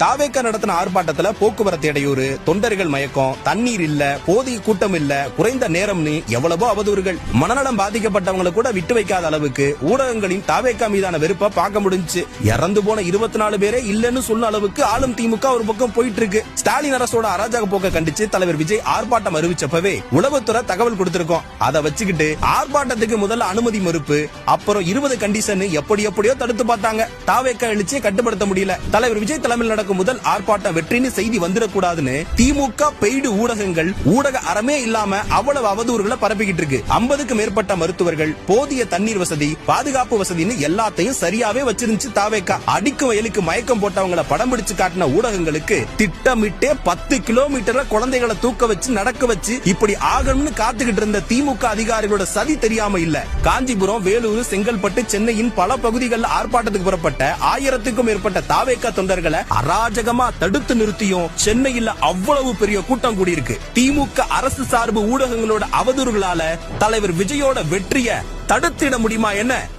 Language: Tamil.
தாவேக்கா நடத்தின ஆர்ப்பாட்டத்துல போக்குவரத்து இடையூறு தொண்டர்கள் மயக்கம் தண்ணீர் இல்ல போதிய கூட்டம் இல்ல குறைந்த நேரம்னு எவ்வளவோ அவதூறுகள். மனநலம் பாதிக்கப்பட்டவங்களை கூட விட்டு வைக்காத அளவுக்கு ஊடகங்களின் தாவேக்கா மீதான வெறுப்ப பார்க்க முடிஞ்சு. இறந்து போன இருபத்தி நாலு பேரே இல்லன்னு சொன்ன அளவுக்கு ஆளும் திமுக ஒரு பக்கம் போயிட்டு இருக்கு ஸ்டாலின் அரசோட அராஜக போக்க கண்டிச்சு தலைவர் விஜய் ஆர்ப்பாட்டம் அறிவிச்சப்பவே உளவுத்துறை தகவல் கொடுத்திருக்கோம். அதை வச்சுக்கிட்டு ஆர்ப்பாட்டத்துக்கு முதல்ல அனுமதி மறுப்பு அப்புறம் இருபது கண்டிஷன் எப்படி எப்படியோ தடுத்து பார்த்தாங்க. தாவேக்கா எழுச்சியை கட்டுப்படுத்த முடியல. தலைவர் விஜய் தலைமையில் நடக்கும் முதல் ஆர்ப்பாட்டம் வெற்றின்னு செய்தி வந்துடக்கூடாதுன்னு திமுக பெய்டு ஊடகங்கள் ஊடக அறமே இல்லாம அவ்வளவு அவதூறுகளை பரப்பிக்கிட்டு இருக்கு. ஐம்பதுக்கு மேற்பட்ட மருத்துவர்கள் போதிய தண்ணீர் வசதி பாதுகாப்பு வசதின்னு எல்லாத்தையும் சரியாவே வச்சிருந்துச்சு தாவேக்கா. அடிக்கும் வயலுக்கு மயக்கம் போட்டவங்கள படம் பிடிச்சு காட்டின ஊடகங்களுக்கு திட்டமிட்டே பத்து கிலோமீட்டர்ல குழந்தைகளை தூக்க வச்சு நடக்க வச்சு இப்படி ஆகணும்னு காத்துக்கிட்டு இருந்த திமுக அதிகாரிகளோட சதி தெரியாம இல்ல. காஞ்சிபுரம் வேலூர் செங்கல்பட்டு சென்னையின் பல பகுதிகளில் ஆர்ப்பாட்டத்துக்கு புறப்பட்ட ஆயிரத்துக்கும் மேற்பட்ட தாவேக்கா தொண்டர்களை அராஜகமா தடுத்து நிறுத்தியும் சென்னையில் அவ்வளவு பெரிய கூட்டம் கூடியிருக்கு. திமுக அரசு சார்பு ஊடகங்களோட அவதூறுகளால தலைவர் விஜயோட வெற்றிய தடுத்திட முடியுமா என்ன?